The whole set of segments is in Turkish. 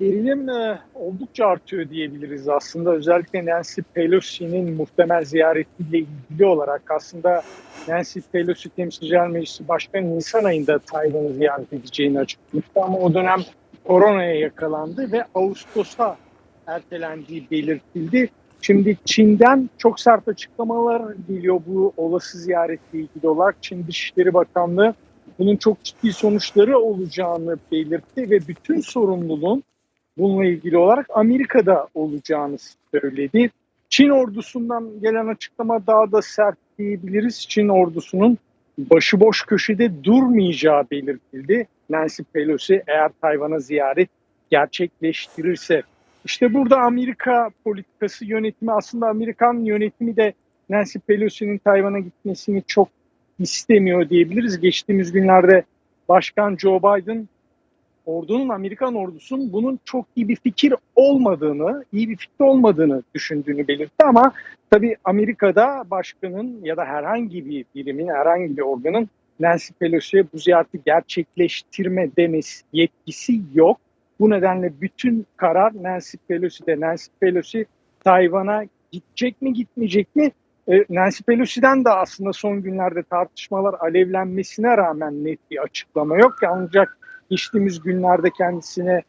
Gerilim e, oldukça artıyor diyebiliriz aslında. Özellikle Nancy Pelosi'nin muhtemel ziyaretiyle ilgili olarak aslında Nancy Pelosi Temsilciler Meclisi Başkanı Nisan ayında Tayvan'ı ziyaret edeceğini açıklamıştı ama o dönem koronaya yakalandı ve Ağustos'a ertelendiği belirtildi. Şimdi Çin'den çok sert açıklamalar geliyor bu olası ziyaretle ilgili olarak. Çin Dışişleri Bakanlığı bunun çok ciddi sonuçları olacağını belirtti ve bütün sorumluluğun bununla ilgili olarak Amerika'da olacağını söyledi. Çin ordusundan gelen açıklama daha da sert diyebiliriz. Çin ordusunun başıboş köşede durmayacağı belirtildi. Nancy Pelosi eğer Tayvan'a ziyaret gerçekleştirirse. İşte burada Amerika politikası yönetimi aslında Amerikan yönetimi de Nancy Pelosi'nin Tayvan'a gitmesini çok istemiyor diyebiliriz. Geçtiğimiz günlerde Başkan Joe Biden ordunun Amerikan ordusunun bunun çok iyi bir fikir olmadığını, iyi bir fikir olmadığını düşündüğünü belirtti ama tabii Amerika'da başkanın ya da herhangi bir birimin, herhangi bir organın Nancy Pelosi'ye bu ziyareti gerçekleştirme demesi yetkisi yok. Bu nedenle bütün karar Nancy Pelosi'de. Nancy Pelosi Tayvan'a gidecek mi gitmeyecek mi? Ee, Nancy Pelosi'den de aslında son günlerde tartışmalar alevlenmesine rağmen net bir açıklama yok. Ancak geçtiğimiz günlerde kendisine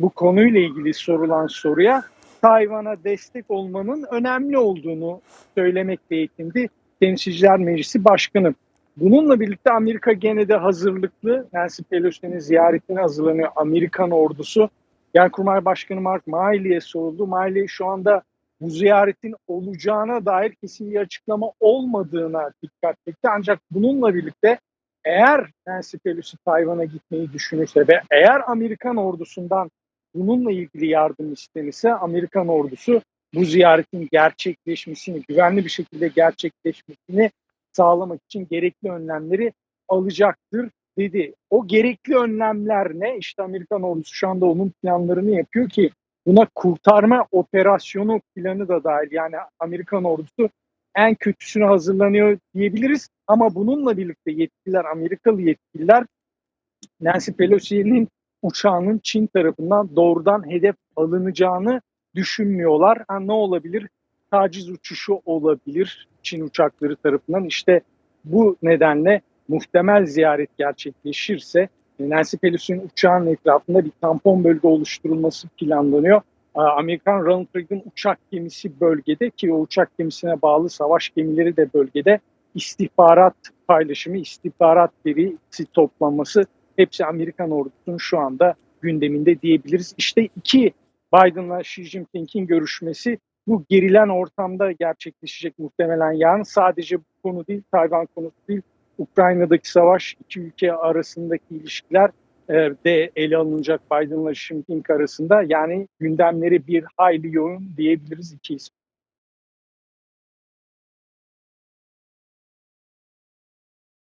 bu konuyla ilgili sorulan soruya Tayvan'a destek olmanın önemli olduğunu söylemekle yetindi Temsilciler Meclisi Başkanı. Bununla birlikte Amerika gene de hazırlıklı. Nancy Pelosi'nin ziyaretine hazırlanıyor Amerikan ordusu. Genelkurmay Başkanı Mark Milley'e soruldu. Milley şu anda bu ziyaretin olacağına dair kesin bir açıklama olmadığına dikkat çekti. Ancak bununla birlikte eğer Nancy Pelosi Tayvan'a gitmeyi düşünürse ve eğer Amerikan ordusundan bununla ilgili yardım istenirse Amerikan ordusu bu ziyaretin gerçekleşmesini, güvenli bir şekilde gerçekleşmesini sağlamak için gerekli önlemleri alacaktır dedi. O gerekli önlemler ne? İşte Amerikan ordusu şu anda onun planlarını yapıyor ki buna kurtarma operasyonu planı da dahil. Yani Amerikan ordusu en kötüsünü hazırlanıyor diyebiliriz. Ama bununla birlikte yetkililer, Amerikalı yetkililer Nancy Pelosi'nin uçağının Çin tarafından doğrudan hedef alınacağını düşünmüyorlar. Ha, ne olabilir? Taciz uçuşu olabilir Çin uçakları tarafından. İşte bu nedenle muhtemel ziyaret gerçekleşirse Nancy Pelosi'nin uçağının etrafında bir tampon bölge oluşturulması planlanıyor. Amerikan Ronald Reagan uçak gemisi bölgede ki o uçak gemisine bağlı savaş gemileri de bölgede istihbarat paylaşımı, istihbarat verisi toplanması hepsi Amerikan ordusunun şu anda gündeminde diyebiliriz. İşte iki Biden'la Xi Jinping'in görüşmesi bu gerilen ortamda gerçekleşecek muhtemelen yarın. Sadece bu konu değil, Tayvan konusu değil, Ukrayna'daki savaş, iki ülke arasındaki ilişkiler de ele alınacak Biden'la Xi Jinping arasında. Yani gündemleri bir hayli yoğun diyebiliriz iki isim.